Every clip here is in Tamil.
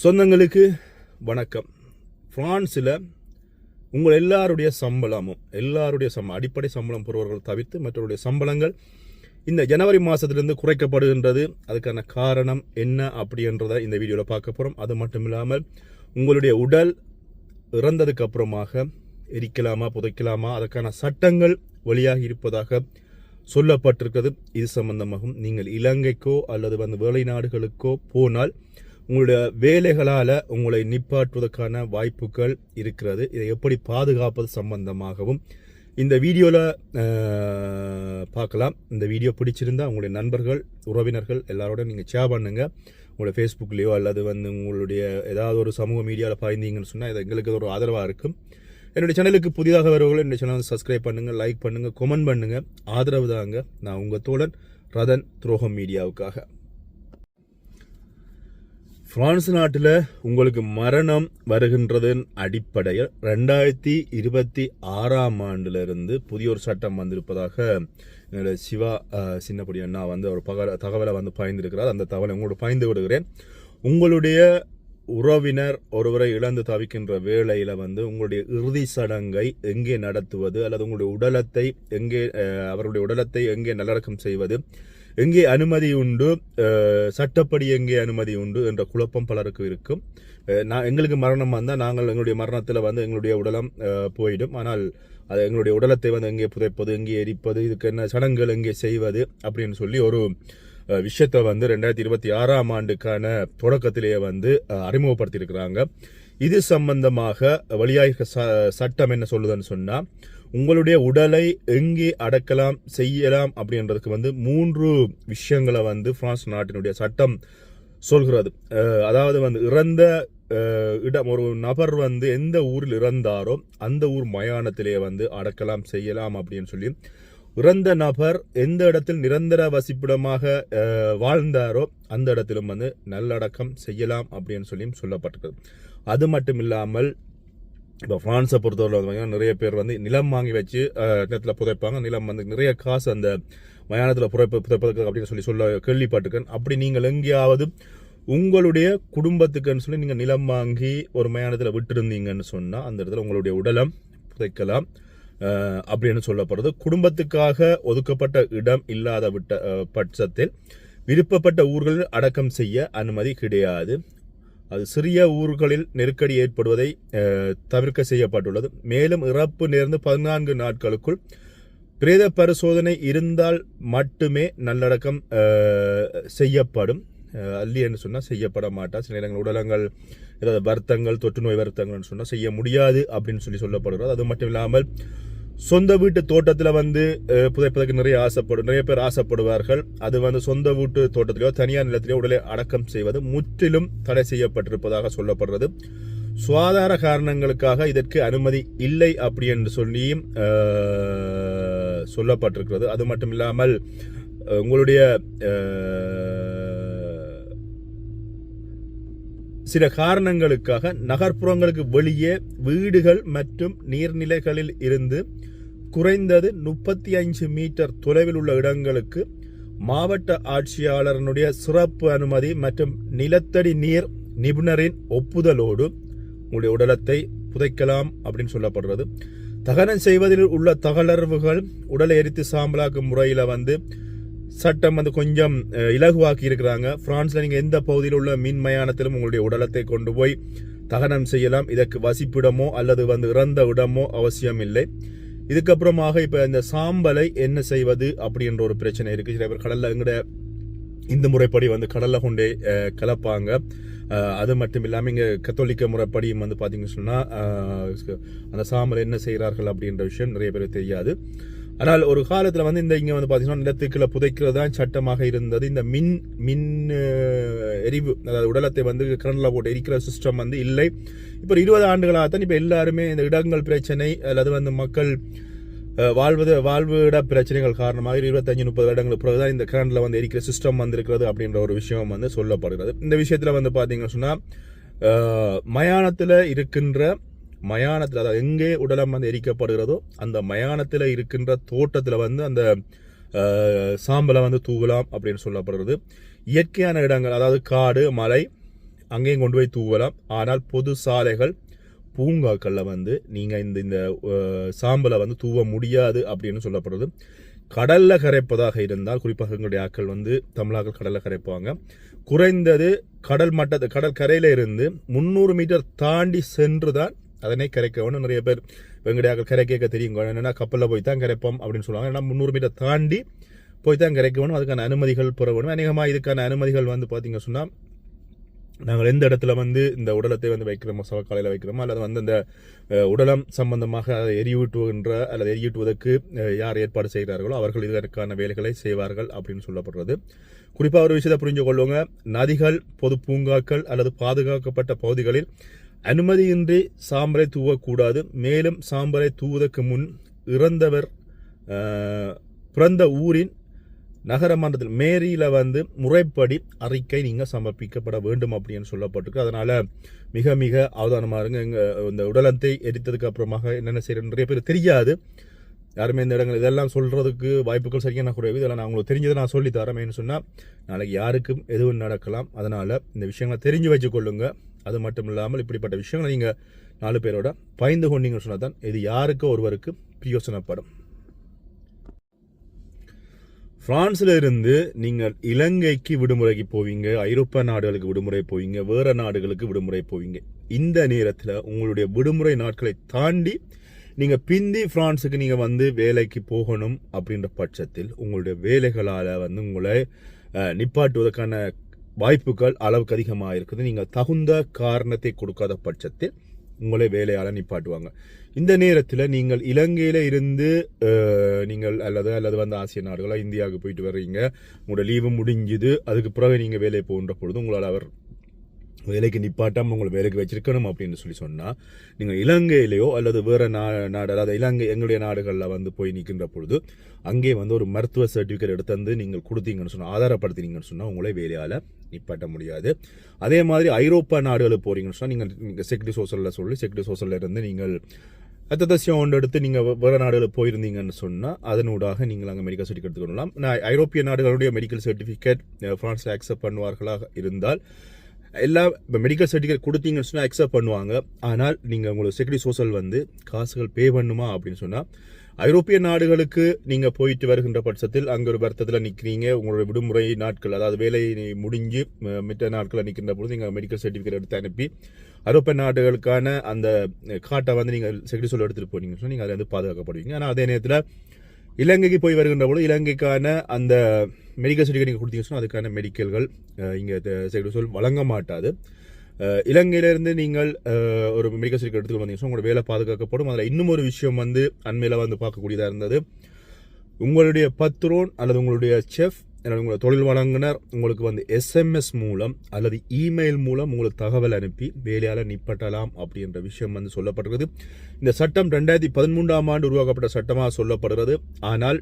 சொந்தங்களுக்கு வணக்கம். பிரான்ஸில் உங்கள் எல்லாருடைய சம்பளமும் எல்லாருடைய சம்பளம் அடிப்படை சம்பளம் பெறுவர்கள் தவிர்த்து மற்றவருடைய சம்பளங்கள் இந்த ஜனவரி மாதத்திலிருந்து குறைக்கப்படுகின்றது. அதுக்கான காரணம் என்ன அப்படின்றத இந்த வீடியோவில் பார்க்க போகிறோம் அது மட்டும் இல்லாமல் உங்களுடைய உடல் இறந்ததுக்கு அப்புறமாக எரிக்கலாமா புதைக்கலாமா அதற்கான சட்டங்கள் வழியாக இருப்பதாக சொல்லப்பட்டிருக்கிறது. இது சம்பந்தமாகவும் நீங்கள் இலங்கைக்கோ அல்லது வந்து வெளிநாடுகளுக்கோ போனால் உங்களுடைய வேலைகளால் உங்களை நிப்பாட்டுவதற்கான வாய்ப்புகள் இருக்கிறது. இதை எப்படி பாதுகாப்பது சம்பந்தமாகவும் இந்த வீடியோவில் பார்க்கலாம். இந்த வீடியோ பிடிச்சிருந்தா உங்களுடைய நண்பர்கள் உறவினர்கள் எல்லாரோட நீங்கள் ஷேர் பண்ணுங்கள் உங்களுடைய ஃபேஸ்புக்லேயோ அல்லது வந்து உங்களுடைய ஏதாவது ஒரு சமூக மீடியாவில் பாய்ந்தீங்கன்னு சொன்னால் இது எங்களுக்கு ஒரு ஆதரவாக இருக்கும். என்னுடைய சேனலுக்கு புதிதாக வருவர்கள் என்னுடைய சேனலை சப்ஸ்கிரைப் பண்ணுங்கள் லைக் பண்ணுங்கள் கமெண்ட் பண்ணுங்கள் ஆதரவு தாங்க நான் உங்கள் தோழன் ரதன் துரோகம் மீடியாவுக்காக. பிரான்ஸ் நாட்டில் உங்களுக்கு மரணம் வருகின்றதன் அடிப்படையில் ரெண்டாயிரத்தி இருபத்தி ஆறாம் ஆண்டிலிருந்து புதிய ஒரு சட்டம் வந்திருப்பதாக என்னோட சிவா சின்னப்படி அண்ணா வந்து ஒரு பகல தகவலை வந்து பாய்ந்திருக்கிறார் அந்த தகவலை உங்களோட பாய்ந்து விடுகிறேன். உங்களுடைய உறவினர் ஒருவரை இழந்து தவிக்கின்ற வேளையில் வந்து உங்களுடைய இறுதி சடங்கை எங்கே நடத்துவது அல்லது உங்களுடைய உடலத்தை எங்கே அவருடைய உடலத்தை எங்கே நல்லடக்கம் செய்வது எங்கே அனுமதி உண்டு சட்டப்படி எங்கே அனுமதி உண்டு என்ற குழப்பம் பலருக்கு இருக்கும். நான் எங்களுக்கு மரணம் வந்தால் நாங்கள் எங்களுடைய மரணத்தில் வந்து எங்களுடைய உடலம் போயிடும். ஆனால் அது எங்களுடைய உடலத்தை வந்து எங்கே புதைப்பது எங்கே எரிப்பது இதுக்கு என்ன சடங்குகள் எங்கே செய்வது அப்படின்னு சொல்லி ஒரு விஷயத்தை வந்து ரெண்டாயிரத்தி இருபத்தி ஆறாம் ஆண்டுக்கான தொடக்கத்திலேயே வந்து அறிமுகப்படுத்தியிருக்கிறாங்க. இது சம்பந்தமாக வழியாக சட்டம் என்ன சொல்லுதுன்னு சொன்னால் உங்களுடைய உடலை எங்கே அடக்கலாம் செய்யலாம் அப்படின்றதுக்கு வந்து மூன்று விஷயங்களை வந்து பிரான்ஸ் நாட்டினுடைய சட்டம் சொல்கிறது. அதாவது வந்து இறந்த இடம் ஒரு நபர் வந்து எந்த ஊரில் இறந்தாரோ அந்த ஊர் மயானத்திலே வந்து அடக்கலாம் செய்யலாம் அப்படின்னு சொல்லி இறந்த நபர் எந்த இடத்தில் நிரந்தர வசிப்பிடமாக வாழ்ந்தாரோ அந்த இடத்திலும் வந்து நல்லடக்கம் செய்யலாம் அப்படின்னு சொல்லியும் சொல்லப்பட்டிருக்கிறது அது மட்டும் இல்லாமல் இப்போ ஃப்ரான்ஸை பொறுத்தவரை வந்து பார்த்தீங்கன்னா நிறைய பேர் வந்து நிலம் வாங்கி வச்சு நிலத்தில் புதைப்பாங்க. நிலம் வந்து நிறைய காசு அந்த மயானத்தில் புதைப்பு புதைப்பதற்கு அப்படின்னு சொல்லி சொல்ல கேள்விப்பட்டிருக்கேன். அப்படி நீங்கள் எங்கேயாவது உங்களுடைய குடும்பத்துக்குன்னு சொல்லி நீங்கள் நிலம் வாங்கி ஒரு மயானத்தில் விட்டுருந்தீங்கன்னு சொன்னால் அந்த இடத்துல உங்களுடைய உடலம் புதைக்கலாம். அப்படின்னு சொல்லப்படுறது குடும்பத்துக்காக ஒதுக்கப்பட்ட இடம் இல்லாத விட்ட பட்சத்தில் விருப்பப்பட்ட ஊர்களில் அடக்கம் செய்ய அனுமதி கிடையாது. அது சிறிய ஊர்களில் நெருக்கடி ஏற்படுவதை தவிர்க்க செய்யப்பட்டுள்ளது. மேலும் இறப்பு நேர்ந்து பதினான்கு நாட்களுக்குள் பிரேத பரிசோதனை இருந்தால் மட்டுமே நல்லடக்கம் செய்யப்படும். அல்லி என்று சொன்னால் செய்யப்பட மாட்டா. சில நேரங்கள் உடலங்கள் ஏதாவது வருத்தங்கள் தொற்று நோய் வருத்தங்கள்னு சொன்னால் செய்ய முடியாது அப்படின்னு சொல்லி சொல்லப்படுகிறது. அது மட்டும் இல்லாமல் சொந்த வீட்டு தோட்டத்தில் வந்து புதைப்பதற்கு நிறைய ஆசைப்படும் நிறைய பேர் ஆசைப்படுவார்கள். அது வந்து சொந்த வீட்டு தோட்டத்திலேயோ தனியார் நிலத்திலேயோ உடலை அடக்கம் செய்வது முற்றிலும் தடை செய்யப்பட்டிருப்பதாக சொல்லப்படுறது. சுகாதார காரணங்களுக்காக இதற்கு அனுமதி இல்லை அப்படி என்று சொல்லியும் சொல்லப்பட்டிருக்கிறது. அது மட்டும் இல்லாமல் உங்களுடைய சில காரணங்களுக்காக நகர்ப்புறங்களுக்கு வெளியே வீடுகள் மற்றும் நீர்நிலைகளில் இருந்து குறைந்தது முப்பத்தி அஞ்சு மீட்டர் தொலைவில் உள்ள இடங்களுக்கு மாவட்ட ஆட்சியாளரனுடைய சிறப்பு அனுமதி மற்றும் நிலத்தடி நீர் நிபுணரின் ஒப்புதலோடு உங்களுடைய உடலத்தை புதைக்கலாம் அப்படின்னு சொல்லப்படுறது. தகனம் செய்வதில் உள்ள தகலர்வுகள் உடலை எரித்து சாம்பலாக்கும் முறையில் வந்து சட்டம் வந்து கொஞ்சம் இலகுவாக்கி இருக்கிறாங்க. பிரான்ஸ்ல நீங்க எந்த பகுதியில் உள்ள மின் மயானத்திலும் உங்களுடைய உடலத்தை கொண்டு போய் தகனம் செய்யலாம். இதற்கு வசிப்பிடமோ அல்லது வந்து இறந்த இடமோ அவசியம் இல்லை. இதுக்கப்புறமாக இப்ப இந்த சாம்பலை என்ன செய்வது அப்படின்ற ஒரு பிரச்சனை இருக்கு. சில பேர் கடல்ல எங்கட இந்த முறைப்படி வந்து கடல்ல கொண்டே கலப்பாங்க. அது மட்டும் இல்லாமல் இங்கே கத்தோலிக்க முறைப்படியும் வந்து பார்த்தீங்கன்னு சொன்னால் அந்த சாம்பல் என்ன செய்கிறார்கள் அப்படின்ற விஷயம் நிறைய பேருக்கு தெரியாது. ஆனால் ஒரு காலத்தில் வந்து இந்த இங்கே வந்து பார்த்தீங்கன்னா நிலத்துக்குள்ள புதைக்கிறது தான் சட்டமாக இருந்தது. இந்த மின் மின் எரிவு அதாவது உடலத்தை வந்து கரண்டில் போட்டு எரிக்கிற சிஸ்டம் வந்து இல்லை. இப்போ இருபது ஆண்டுகளாக தான் இப்போ எல்லாருமே இந்த இடங்கள் பிரச்சனை அல்லது வந்து மக்கள் வாழ்வது வாழ்விட பிரச்சனைகள் காரணமாக இருபத்தஞ்சு முப்பது வருடங்களுக்கு பிறகு தான் இந்த கரண்டில் வந்து எரிக்கிற சிஸ்டம் வந்திருக்கிறது அப்படின்ற ஒரு விஷயம் வந்து சொல்லப்படுகிறது. இந்த விஷயத்தில் வந்து பார்த்தீங்கன்னு சொன்னால் மயானத்தில் இருக்கின்ற மயானத்தில் அதாவது எங்கே உடலம் வந்து எரிக்கப்படுகிறதோ அந்த மயானத்தில் இருக்கின்ற தோட்டத்தில் வந்து அந்த சாம்பலை வந்து தூவலாம் அப்படின்னு சொல்லப்படுறது. இயற்கையான இடங்கள் அதாவது காடு மலை அங்கேயும் கொண்டு போய் தூவலாம். ஆனால் பொது சாலைகள் பூங்காக்களில் வந்து நீங்கள் இந்த இந்த சாம்பலை வந்து தூவ முடியாது அப்படின்னு சொல்லப்படுறது. கடலில் கரைப்பதாக இருந்தால் குறிப்பாக எங்களுடைய ஆட்கள் வந்து தமிழாக்கள் கடலில் கரைப்பாங்க. குறைந்தது கடல் மட்டத்து கடற்கரையில் இருந்து முந்நூறு மீட்டர் தாண்டி சென்று தான் அதனை கரைக்கவனும் நிறைய பேர் வெங்கடையாக்கள் கரை கேட்க தெரியும். என்னன்னா கப்பலில் போய் தான் கரைப்போம் அப்படின்னு சொல்லுவாங்க. ஏன்னா முந்நூறு மீட்டர் தாண்டி போய் தான் கரைக்கணும் அதுக்கான அனுமதிகள் பெற வேணும். அநேகமாக இதுக்கான அனுமதிகள் வந்து பார்த்தீங்க சொன்னால் நாங்கள் எந்த இடத்துல வந்து இந்த உடலத்தை வந்து வைக்கிறோமோ சவக்காலையில் வைக்கிறோமோ அல்லது வந்து அந்த உடலம் சம்பந்தமாக அதை எரியூட்டுகின்ற அல்லது எரியூட்டுவதற்கு யார் ஏற்பாடு செய்கிறார்களோ அவர்கள் இதற்கான வேலைகளை செய்வார்கள் அப்படின்னு சொல்லப்படுறது. குறிப்பாக ஒரு விஷயத்தை புரிஞ்சு கொள்ளுங்க நதிகள் பொது பூங்காக்கள் அல்லது பாதுகாக்கப்பட்ட பகுதிகளில் அனுமதியின்றி சாம்பலை தூவக்கூடாது. மேலும் சாம்பலை தூவதற்கு முன் இறந்தவர் பிறந்த ஊரின் நகரமன்றத்தில் மேரியில் வந்து முறைப்படி அறிக்கை நீங்கள் சமர்ப்பிக்கப்பட வேண்டும் அப்படின்னு சொல்லப்பட்டிருக்கு. அதனால் மிக மிக அவதானமாக இருங்க. எங்கள் இந்த உடலத்தை எரித்ததுக்கு அப்புறமாக என்னென்ன செய்யணும் நிறைய பேர் தெரியாது. யாருமே இந்த இடங்கள் இதெல்லாம் சொல்கிறதுக்கு வாய்ப்புகள் சரியான குறைவு. இதெல்லாம் நான் உங்களுக்கு தெரிஞ்சதை நான் சொல்லி தரேன் சொன்னால் நாளைக்கு யாருக்கும் எதுவும் நடக்கலாம். அதனால் இந்த விஷயங்களை தெரிஞ்சு வச்சுக்கொள்ளுங்கள் அது மட்டும் இல்லாமல் இப்படிப்பட்ட விஷயங்களை நீங்க நாலு பேரோட பயந்து கொண்டீங்கன்னு சொன்னா தான் இது யாருக்கு ஒருவருக்கு பிரயோசனப்படும். பிரான்ஸ்ல இருந்து நீங்கள் இலங்கைக்கு விடுமுறைக்கு போவீங்க ஐரோப்பிய நாடுகளுக்கு விடுமுறை போவீங்க வேறு நாடுகளுக்கு விடுமுறை போவீங்க. இந்த நேரத்தில் உங்களுடைய விடுமுறை நாட்களை தாண்டி நீங்கள் பிந்தி பிரான்ஸுக்கு நீங்கள் வந்து வேலைக்கு போகணும் அப்படின்ற பட்சத்தில் உங்களுடைய வேலைகளால வந்து உங்களை அஹ், நிப்பாட்டுவதற்கான வாய்ப்புகள் அளவுக்கு அதிகமாக இருக்குது நீங்கள் தகுந்த காரணத்தை கொடுக்காத பட்சத்தில் உங்களை வேலையால் நிப்பாட்டுவாங்க. இந்த நேரத்தில் நீங்கள் இலங்கையில் இருந்து நீங்கள் அல்லது அல்லது வந்து ஆசிய நாடுகளாக இந்தியாவுக்கு போயிட்டு வர்றீங்க. உங்களோட லீவு முடிஞ்சுது. அதுக்கு பிறகு நீங்கள் வேலை போகின்ற பொழுது உங்களால் அவர் வேலைக்கு நிப்பாட்டாமல் உங்களை வேலைக்கு வச்சிருக்கணும் அப்படின்னு சொல்லி சொன்னால் நீங்கள் இலங்கையிலேயோ அல்லது வேறு நா நாடு அதாவது இலங்கை எங்களுடைய நாடுகளில் வந்து போய் நிற்கின்ற பொழுது அங்கே வந்து ஒரு மருத்துவ சர்டிஃபிகேட் எடுத்து வந்து நீங்கள் கொடுத்தீங்கன்னு சொன்னால் ஆதாரப்படுத்தினீங்கன்னு சொன்னால் உங்களை வேலையால் நிப்பாட்ட முடியாது. அதே மாதிரி ஐரோப்பா நாடுகளுக்கு போகிறீங்கன்னு சொன்னால் நீங்கள் நீங்கள் செக்யூரிட்டி சோசலில் சொல்லி செக்டி சோசலில் இருந்து நீங்கள் அத்ததசியம் ஒன்று எடுத்து நீங்கள் வேறு நாடுகளில் போயிருந்தீங்கன்னு சொன்னால் அதனூடாக நீங்கள் அங்கே மெடிக்கல் சர்டிஃபிகேட் எடுத்துக்கொள்ளலாம் நான் ஐரோப்பிய நாடுகளுடைய மெடிக்கல் சர்டிஃபிகேட் ஃப்ரான்ஸில் அக்செப்ட் பண்ணுவார்களாக இருந்தால் எல்லா இப்போ மெடிக்கல் சர்டிஃபிகேட் கொடுத்தீங்கன்னு சொன்னால் அக்செப்ட் பண்ணுவாங்க. ஆனால் நீங்கள் உங்களுக்கு செக்யூரிட்டி சோசல் வந்து காசுகள் பே பண்ணுமா அப்படின்னு சொன்னால் ஐரோப்பிய நாடுகளுக்கு நீங்கள் போயிட்டு வருகின்ற பட்சத்தில் அங்கே ஒரு வருத்தத்தில் நிற்கிறீங்க உங்களோட விடுமுறை நாட்கள் அதாவது வேலை முடிஞ்சு மிட்ட நாட்களில் நிற்கின்ற பொழுது நீங்கள் மெடிக்கல் சர்டிஃபிகேட் எடுத்து அனுப்பி ஐரோப்பிய நாடுகளுக்கான அந்த காட்டை வந்து நீங்கள் செக்யூரிட்டி சோல் எடுத்துகிட்டு போனீங்கன்னு சொன்னால் நீங்கள் அதை வந்து பாதுகாக்கப்படுவீங்க. ஆனால் அதே நேரத்தில் இலங்கைக்கு போய் வருகின்ற பொழுது இலங்கைக்கான அந்த மெடிக்கல் சர்டிஃபிகேட் நீங்கள் கொடுத்தீங்கன்னு அதுக்கான மெடிக்கல்கள் இங்கே சொல் வழங்க மாட்டாது. இலங்கையிலேருந்து நீங்கள் ஒரு மெடிக்கல் சர்டிஃபிகேட் எடுத்துகிட்டு வந்தீங்கன்னா உங்களோட வேலை பாதுகாக்கப்படும். அதில் இன்னும் ஒரு விஷயம் வந்து அண்மையில் வந்து பார்க்கக்கூடியதாக இருந்தது. உங்களுடைய பத்ரோன் அல்லது உங்களுடைய செஃப் அல்லது உங்களுடைய தொழில் வழங்குனர் உங்களுக்கு வந்து எஸ்எம்எஸ் மூலம் அல்லது இமெயில் மூலம் உங்களுக்கு தகவல் அனுப்பி வேலையால் நிப்பட்டலாம் அப்படின்ற விஷயம் வந்து சொல்லப்படுகிறது இந்த சட்டம் ரெண்டாயிரத்தி பதிமூன்றாம் ஆண்டு உருவாக்கப்பட்ட சட்டமாக சொல்லப்படுகிறது. ஆனால்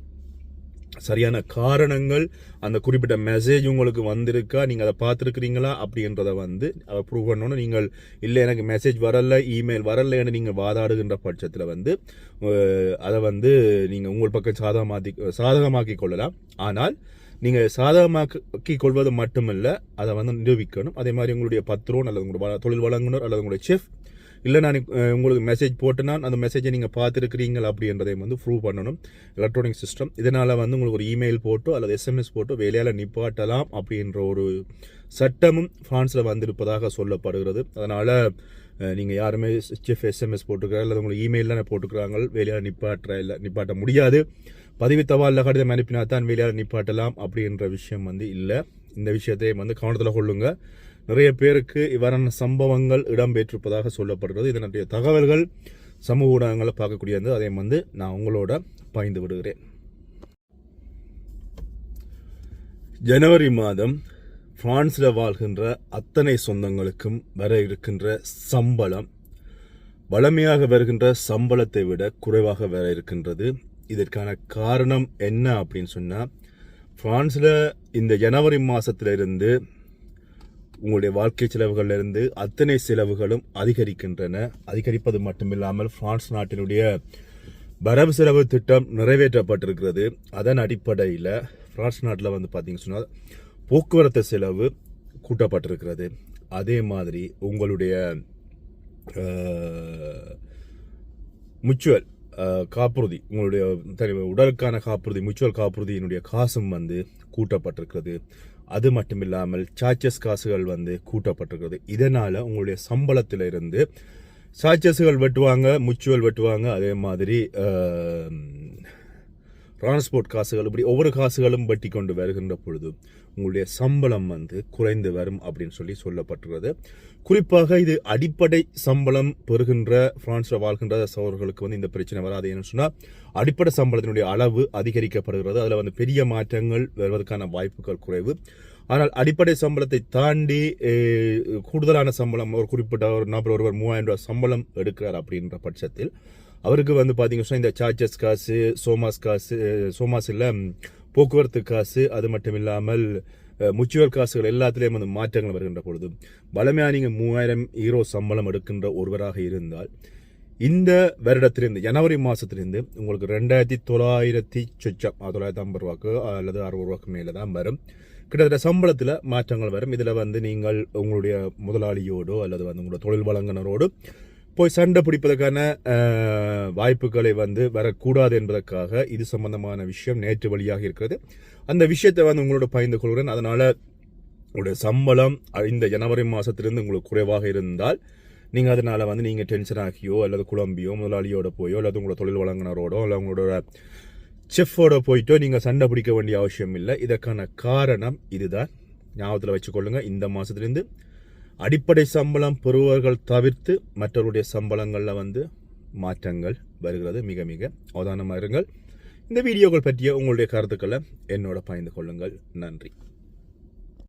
சரியான காரணங்கள் அந்த குறிப்பிட்ட மெசேஜ் உங்களுக்கு வந்திருக்கா நீங்கள் அதை பார்த்துருக்கிறீங்களா அப்படின்றத வந்து அதை ப்ரூவ் பண்ணணும் நீங்கள் இல்லை எனக்கு மெசேஜ் வரல இமெயில் வரலைன்னு நீங்கள் வாதாடுகின்ற பட்சத்தில் வந்து அதை வந்து நீங்கள் உங்கள் பக்கம் சாதகமாக்கி சாதகமாக்கி கொள்ளலாம். ஆனால் நீங்கள் சாதகமாக்கி கொள்வது மட்டுமல்ல அதை வந்து நிரூபிக்கணும். அதே மாதிரி உங்களுடைய பத்ரோன் அல்லது உங்களுடைய தொழில் வழங்குனர் அல்லது உங்களுடைய செஃப் இல்லை நான் உங்களுக்கு மெசேஜ் போட்டேன்னா அந்த மெசேஜை நீங்கள் பார்த்துருக்கிறீங்கள் அப்படின்றதை வந்து ப்ரூவ் பண்ணணும். எலக்ட்ரானிக் சிஸ்டம் இதனால் வந்து உங்களுக்கு ஒரு இமெயில் போட்டோ அல்லது எஸ்எம்எஸ் போட்டோ வேலையால் நிப்பாட்டலாம் அப்படின்ற ஒரு சட்டமும் ஃப்ரான்ஸில் வந்திருப்பதாக சொல்லப்படுகிறது. அதனால் நீங்கள் யாருமே செஃப் எஸ்எம்எஸ் போட்டுக்கிறாங்க அல்லது உங்களுக்கு இமெயிலில் போட்டுக்கிறாங்க வேலையால் நிப்பாட்டுற இல்லை நிப்பாட்ட முடியாது. பதிவு தபாலில் கடிதம் அனுப்பினா தான் வேலையால் நிப்பாட்டலாம் அப்படின்ற விஷயம் வந்து இல்லை. இந்த விஷயத்தை வந்து கவனத்தில் கொள்ளுங்க. நிறைய பேருக்கு இவ்வாறான சம்பவங்கள் இடம்பெற்றிருப்பதாக சொல்லப்படுகிறது. இதனுடைய தகவல்கள் சமூக ஊடகங்களை பார்க்கக்கூடியது அதை வந்து நான் உங்களோட பயந்து விடுகிறேன். ஜனவரி மாதம் பிரான்ஸில் வாழ்கின்ற அத்தனை சொந்தங்களுக்கும் வர இருக்கின்ற சம்பளம் வளமையாக வருகின்ற சம்பளத்தை விட குறைவாக வர இருக்கின்றது. இதற்கான காரணம் என்ன அப்படின்னு சொன்னால் ஃப்ரான்ஸில் இந்த ஜனவரி மாதத்திலிருந்து உங்களுடைய வாழ்க்கை செலவுகளிலிருந்து அத்தனை செலவுகளும் அதிகரிக்கின்றன. அதிகரிப்பது மட்டுமில்லாமல் பிரான்ஸ் நாட்டினுடைய வரவு செலவு திட்டம் நிறைவேற்றப்பட்டிருக்கிறது. அதன் அடிப்படையில் பிரான்ஸ் நாட்டில் வந்து பார்த்தீங்கன்னு சொன்னால் போக்குவரத்து செலவு கூட்டப்பட்டிருக்கிறது. அதே மாதிரி உங்களுடைய முச்சுவல் காப்புறுதி. உங்களுடைய உடலுக்கான காப்புறுதி மியூச்சுவல் காப்புறுதியினுடைய காசும் வந்து கூட்டப்பட்டிருக்கிறது. அது மட்டும் இல்லாமல் சார்ஜஸ் காசுகள் வந்து கூட்டப்பட்டிருக்கிறது. இதனால உங்களுடைய சம்பளத்திலிருந்து சார்ஜஸ்கள் வெட்டுவாங்க முச்சுவல் வெட்டுவாங்க. அதே மாதிரி டிரான்ஸ்போர்ட் காசுகள் இப்படி ஒவ்வொரு காசுகளும் வெட்டி கொண்டு வருகின்ற பொழுது உங்களுடைய சம்பளம் வந்து குறைந்து வரும் அப்படின்னு சொல்லி சொல்லப்பட்டுள்ளது. குறிப்பாக இது அடிப்படை சம்பளம் பெறுகின்ற பிரான்ஸில் வாழ்கின்ற சோழர்களுக்கு வந்து இந்த பிரச்சனை வராது. ஏன்னு சொன்னால் அடிப்படை சம்பளத்தினுடைய அளவு அதிகரிக்கப்படுகிறது. அதில் வந்து பெரிய மாற்றங்கள் வருவதற்கான வாய்ப்புகள் குறைவு. ஆனால் அடிப்படை சம்பளத்தை தாண்டி கூடுதலான சம்பளம் ஒரு குறிப்பிட்ட ஒரு நபர் ஒருவர் மூவாயிரம் ரூபாய் சம்பளம் எடுக்கிறார் அப்படின்ற பட்சத்தில் அவருக்கு வந்து பார்த்தீங்கன்னா இந்த சார்ஜஸ் காசு சோமாஸ் காசு சோமாஸ் இல்லை போக்குவரத்து காசு அது மட்டும் இல்லாமல் முச்சுவல் காசுகள் எல்லாத்துலேயும் வந்து மாற்றங்கள் வருகின்ற பொழுது பலமையாக நீங்கள் மூவாயிரம் ஈரோ சம்பளம் எடுக்கின்ற ஒருவராக இருந்தால் இந்த வருடத்திலிருந்து ஜனவரி மாதத்திலிருந்து உங்களுக்கு ரெண்டாயிரத்தி தொள்ளாயிரத்தி சொச்சம் தொள்ளாயிரத்தி ஐம்பது ரூபாக்கு அல்லது அறுபது ரூபாய்க்கு மேலே தான் வரும். கிட்டத்தட்ட சம்பளத்தில் மாற்றங்கள் வரும். இதில் வந்து நீங்கள் உங்களுடைய முதலாளியோடோ அல்லது வந்து உங்களுடைய தொழில் வழங்கினரோடு போய் சண்டை பிடிப்பதற்கான வாய்ப்புகளை வந்து வரக்கூடாது என்பதற்காக இது சம்பந்தமான விஷயம் நேற்று வழியாக இருக்கிறது. அந்த விஷயத்தை வந்து உங்களோட பகிர்ந்து கொள்கிறேன். அதனால உங்களுடைய சம்பளம் இந்த ஜனவரி மாதத்திலிருந்து உங்களுக்கு குறைவாக இருந்தால் நீங்கள் அதனால் வந்து நீங்கள் டென்ஷன் ஆகியோ அல்லது குழம்பியோ முதலாளியோட போயோ அல்லது உங்களோட தொழில் வழங்கினரோடோ அல்லது உங்களோட செஃப்போட போயிட்டோ நீங்கள் சண்டை பிடிக்க வேண்டிய அவசியம் இல்லை. இதற்கான காரணம் இதுதான். ஞாபகத்தில் வச்சுக்கொள்ளுங்கள் இந்த மாதத்துலேருந்து அடிப்படை சம்பளம் பெறுபவர்கள் தவிர்த்து மற்றவருடைய சம்பளங்களில் வந்து மாற்றங்கள் வருகிறது. மிக மிக அவதானமாக இருங்கள். இந்த வீடியோக்கள் பற்றிய உங்களுடைய கருத்துக்களை என்னோட பகிர்ந்து கொள்ளுங்கள். நன்றி.